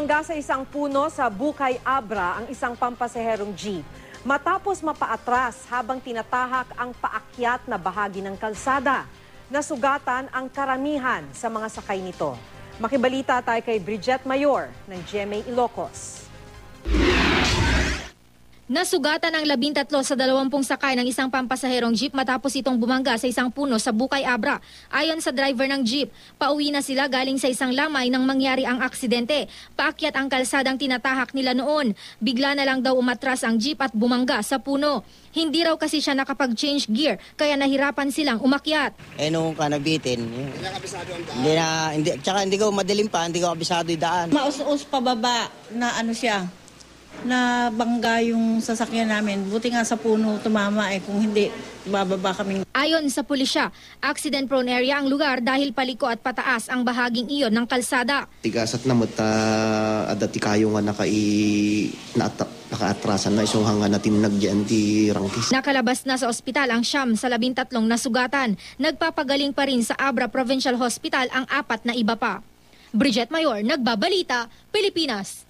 Bumangga sa isang puno sa Bukay Abra ang isang pampasaherong jeep. Matapos mapaatras habang tinatahak ang paakyat na bahagi ng kalsada. Nasugatan ang karamihan sa mga sakay nito. Makibalita tayo kay Bridget Mayor ng GMA Ilocos. Nasugatan ang labintatlo sa dalawampung sakay ng isang pampasaherong jeep matapos itong bumangga sa isang puno sa Bukay Abra. Ayon sa driver ng jeep, pauwi na sila galing sa isang lamay nang mangyari ang aksidente. Paakyat ang kalsadang tinatahak nila noon. Bigla na lang daw umatras ang jeep at bumangga sa puno. Hindi raw kasi siya nakapag-change gear kaya nahirapan silang umakyat. Eh nung ka nabitin. Hindi na kabisado ang daan? Hindi na, hindi, tsaka hindi ko madilim pa, hindi ko kabisado yung daan. Maus-us pababa na ano siya, na bangga yung sasakyan namin. Buti nga sa puno tumama eh, kung hindi, bababa kaming Ayon sa pulisya, accident-prone area ang lugar dahil paliko at pataas ang bahaging iyon ng kalsada. tigasat na mata adati kayo nga nakai naata, nakaatrasan na isong natin nagyan ti rangkis. Nakalabas na sa ospital ang siyam sa labintatlong nasugatan. Nagpapagaling pa rin sa Abra Provincial Hospital ang apat na iba pa. Bridget Mayor, Nagbabalita, Pilipinas.